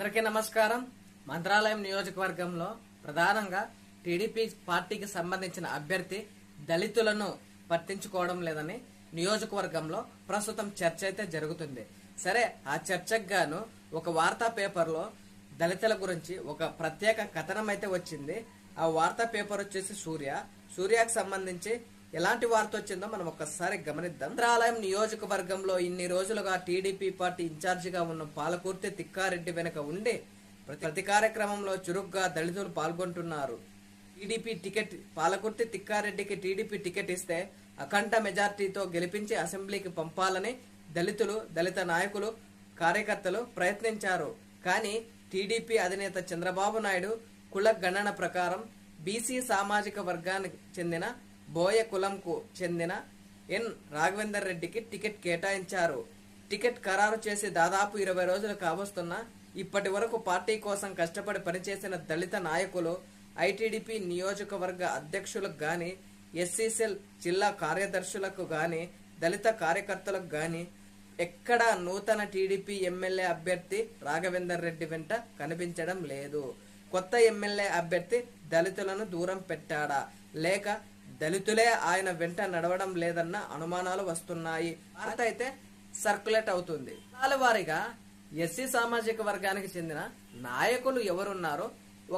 అందరికీ నమస్కారం. మంత్రాలయం నియోజకవర్గంలో ప్రధానంగా టీడీపీ పార్టీకి సంబంధించిన అభ్యర్థి దళితులను పట్టించుకోవడం లేదని నియోజకవర్గంలో ప్రస్తుతం చర్చ అయితే జరుగుతుంది. సరే ఆ చర్చకు గాను ఒక వార్తా పేపర్లో దళితుల గురించి ఒక ప్రత్యేక కథనం అయితే వచ్చింది. ఆ వార్తా పేపర్ వచ్చేసి సూర్య. సూర్యకు సంబంధించి ఎలాంటి వార్త వచ్చిందో మనం ఒక్కసారి గమనిద్దాం. మంత్రాలయం నియోజకవర్గంలో ఇన్ని రోజులుగా టీడీపీ పార్టీ ఇన్ఛార్జిగా ఉన్న పాలకుర్తి తిక్కారెడ్డి వెనుక ఉండి ప్రతి కార్యక్రమంలో చురుగ్గా దళితులు పాల్గొంటున్నారు. టీడీపీ టికెట్ పాలకుర్తి తిక్కారెడ్డికి టీడీపీ టికెట్ ఇస్తే అఖండ మెజార్టీతో గెలిపించి అసెంబ్లీకి పంపాలని దళితులు దళిత నాయకులు కార్యకర్తలు ప్రయత్నించారు. కానీ టీడీపీ అధినేత చంద్రబాబు నాయుడు కుల గణన ప్రకారం బీసీ సామాజిక వర్గానికి చెందిన బోయ కులంకు చెందిన ఎన్. రాఘవేందర్ రెడ్డికి టికెట్ కేటాయించారు. టికెట్ ఖరారు చేసి దాదాపు ఇరవై రోజులు కావస్తున్నా ఇప్పటి వరకు పార్టీ కోసం కష్టపడి పనిచేసిన దళిత నాయకులు ఐటీడీపీ నియోజకవర్గ అధ్యక్షులకు గాని ఎస్సీసెల్ జిల్లా కార్యదర్శులకు గాని దళిత కార్యకర్తలకు గాని ఎక్కడా నూతన టీడీపీ ఎమ్మెల్యే అభ్యర్థి రాఘవేందర్ రెడ్డి వెంట కనిపించడం లేదు. కొత్త ఎమ్మెల్యే అభ్యర్థి దళితులను దూరం పెట్టాడా? లేక దళితులే ఆయన వెంట నడవడం లేదన్న అనుమానాలు వస్తున్నాయి. వార్త అయితే సర్క్యులేట్ అవుతుంది. కాల వారీగా ఎస్సీ సామాజిక వర్గానికి చెందిన నాయకులు ఎవరున్నారో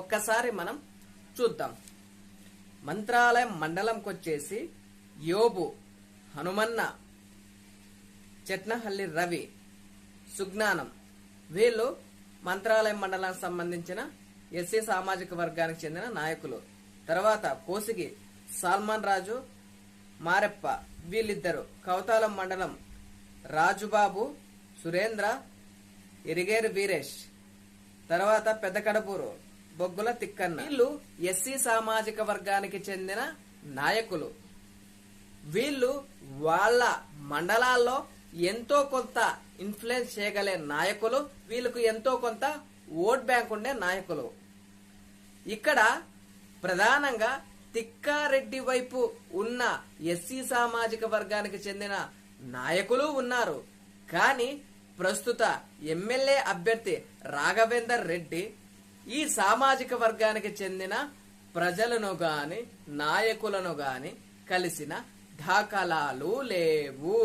ఒక్కసారి మనం చూద్దాం. మంత్రాలయం మండలంకొచ్చేసి యోబు హనుమన్న చెట్నహల్లి రవి సుజ్ఞానం వీళ్ళు మంత్రాలయం మండలానికి సంబంధించిన ఎస్సీ సామాజిక వర్గానికి చెందిన నాయకులు. తర్వాత కోసిగి సాల్మాన్ రాజు మారెప్ప వీళ్ళిద్దరు కౌతాలం మండలం రాజుబాబు సురేంద్ర ఎరిగేరు వీరేష్ తర్వాత పెద్ద కడపూరు బొగ్గుల తిక్కన్న. వీళ్ళు ఎస్సీ సామాజిక వర్గానికి చెందిన నాయకులు. వీళ్ళు వాళ్ళ మండలాల్లో ఎంతో కొంత ఇన్ఫ్లుయెన్స్ చేయగలే నాయకులు. వీళ్ళకు ఎంతో కొంత ఓట్ బ్యాంక్ ఉండే నాయకులు. ఇక్కడ ప్రధానంగా తిక్కారెడ్డి వైపు ఉన్న ఎస్సీ సామాజిక వర్గానికి చెందిన నాయకులు ఉన్నారు. కానీ ప్రస్తుత ఎమ్మెల్యే అభ్యర్థి రాఘవేందర్ రెడ్డి ఈ సామాజిక వర్గానికి చెందిన ప్రజలను గాని నాయకులను గాని కలిసిన దాఖలాలు లేవు.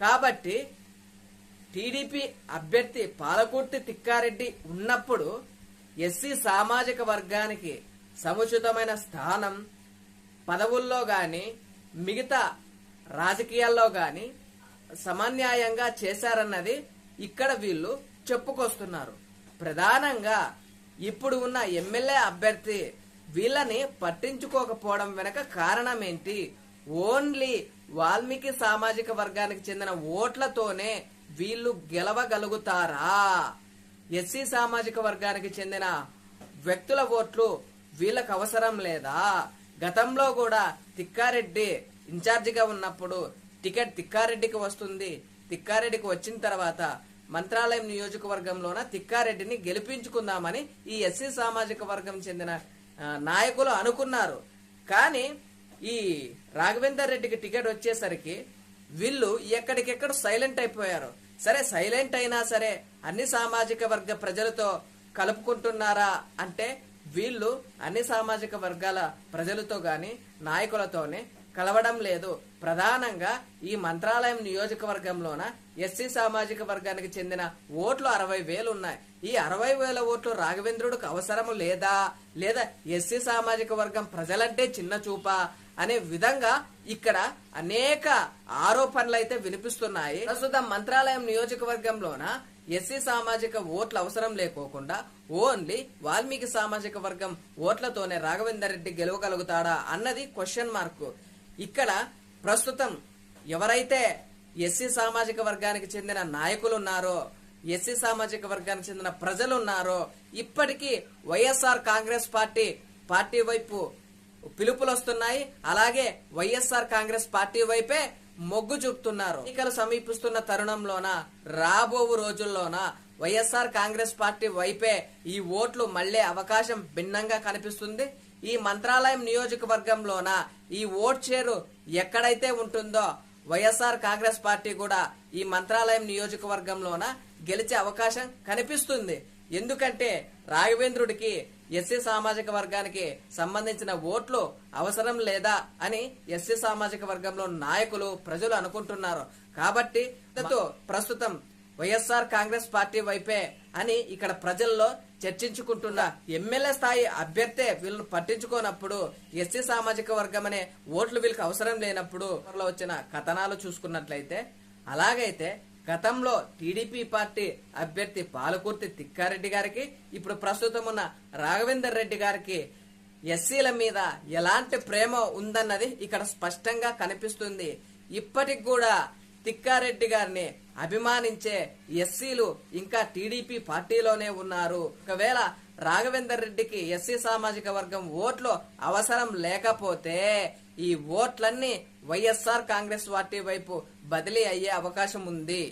కాబట్టి టీడీపీ అభ్యర్థి పాలకుర్తి తిక్కారెడ్డి ఉన్నప్పుడు ఎస్సీ సామాజిక వర్గానికి సముచితమైన స్థానం పదవుల్లో గాని మిగతా రాజకీయాల్లో గాని సమన్యాయంగా చేశారన్నది ఇక్కడ వీళ్ళు చెప్పుకొస్తున్నారు. ప్రధానంగా ఇప్పుడు ఉన్న ఎమ్మెల్యే అభ్యర్థి వీళ్ళని పట్టించుకోకపోవడం వెనక కారణం ఏంటి ఓన్లీ వాల్మీకి సామాజిక వర్గానికి చెందిన ఓట్లతోనే వీళ్ళు గెలవగలుగుతారా? ఎస్సీ సామాజిక వర్గానికి చెందిన వ్యక్తుల ఓట్లు వీళ్ళకు అవసరం లేదా? గతంలో కూడా తిక్కారెడ్డి ఇన్ఛార్జిగా ఉన్నప్పుడు టికెట్ తిక్కారెడ్డికి వస్తుంది. తిక్కారెడ్డికి వచ్చిన తర్వాత మంత్రాలయం నియోజకవర్గంలోన తిక్కారెడ్డిని గెలిపించుకుందామని ఈ ఎస్సీ సామాజిక వర్గం చెందిన నాయకులు అనుకున్నారు. కానీ ఈ రాఘవేందర్ రెడ్డికి టికెట్ వచ్చేసరికి వీళ్ళు ఎక్కడికెక్కడ సైలెంట్ అయిపోయారు. సరే సైలెంట్ అయినా సరే అన్ని సామాజిక వర్గ ప్రజలతో కలుపుకుంటున్నారా అంటే వీళ్ళు అన్ని సామాజిక వర్గాల ప్రజలతో గాని నాయకులతోనే కలవడం లేదు. ప్రధానంగా ఈ మంత్రాలయం నియోజకవర్గంలోన ఎస్సీ సామాజిక వర్గానికి చెందిన ఓట్లు అరవై వేలు ఉన్నాయి. ఈ అరవై వేల ఓట్లు రాఘవేంద్రుడికి అవసరము లేదా? లేదా ఎస్సీ సామాజిక వర్గం ప్రజలంటే చిన్న చూపా? అనే విధంగా ఇక్కడ అనేక ఆరోపణలు అయితే వినిపిస్తున్నాయి. ప్రస్తుతం మంత్రాలయం నియోజకవర్గంలోన ఎస్సీ సామాజిక ఓట్ల అవసరం లేకోకుండా ఓన్లీ వాల్మీకి సామాజిక వర్గం ఓట్లతోనే రాఘవేందర్ రెడ్డి గెలవగలుగుతాడా అన్నది క్వశ్చన్ మార్క్ ఇక్కడ ప్రస్తుతం ఎవరైతే ఎస్సీ సామాజిక వర్గానికి చెందిన నాయకులు ఉన్నారో ఎస్సీ సామాజిక వర్గానికి చెందిన ప్రజలు ఉన్నారో ఇప్పటికీ వైఎస్ఆర్ కాంగ్రెస్ పార్టీ పార్టీ వైపు పిలుపులు వస్తున్నాయి అలాగే వైఎస్ఆర్ కాంగ్రెస్ పార్టీ వైపే మొగ్గు చూపుతున్నారు. ఎన్నికలు సమీపిస్తున్న తరుణంలోన రాబో రోజుల్లోన వైఎస్ఆర్ కాంగ్రెస్ పార్టీ వైపే ఈ ఓట్లు మళ్ళే అవకాశం భిన్నంగా కనిపిస్తుంది. ఈ మంత్రాలయం నియోజకవర్గంలోన ఈ ఓట్ షేరు ఎక్కడైతే ఉంటుందో వైఎస్ఆర్ కాంగ్రెస్ పార్టీ కూడా ఈ మంత్రాలయం నియోజకవర్గంలోన గెలిచే అవకాశం కనిపిస్తుంది. ఎందుకంటే రాఘవేంద్రుడికి ఎస్సీ సామాజిక వర్గానికి సంబంధించిన ఓట్లు అవసరం లేదా అని ఎస్సీ సామాజిక వర్గంలో నాయకులు ప్రజలు అనుకుంటున్నారు. కాబట్టి ప్రస్తుతం వైఎస్ఆర్ కాంగ్రెస్ పార్టీ వైపే అని ఇక్కడ ప్రజల్లో చర్చించుకుంటున్న ఎమ్మెల్యే స్థాయి అభ్యర్థే వీళ్ళను పట్టించుకోనప్పుడు ఎస్సీ సామాజిక వర్గం అనే ఓట్లు వీళ్ళకి అవసరం లేనప్పుడు వచ్చిన కథనాలు చూసుకున్నట్లయితే అలాగైతే గతంలో టీడీపీ పార్టీ అభ్యర్థి పాలకుర్తి తిక్కారెడ్డి గారికి ఇప్పుడు ప్రస్తుతం ఉన్న రాఘవేందర్ రెడ్డి గారికి ఎస్సీల మీద ఎలాంటి ప్రేమ ఉందన్నది ఇక్కడ స్పష్టంగా కనిపిస్తుంది. ఇప్పటికి కూడా తిక్కారెడ్డి గారిని అభిమానించే ఎస్సీలు ఇంకా టీడీపీ పార్టీలోనే ఉన్నారు. ఒకవేళ రాఘవేందర్ రెడ్డికి ఎస్సీ సామాజిక వర్గం ఓట్లు అవసరం లేకపోతే ఈ ఓట్లన్నీ వైఎస్ఆర్ కాంగ్రెస్ పార్టీ వైపు బదిలీ అయ్యే అవకాశం ఉంది.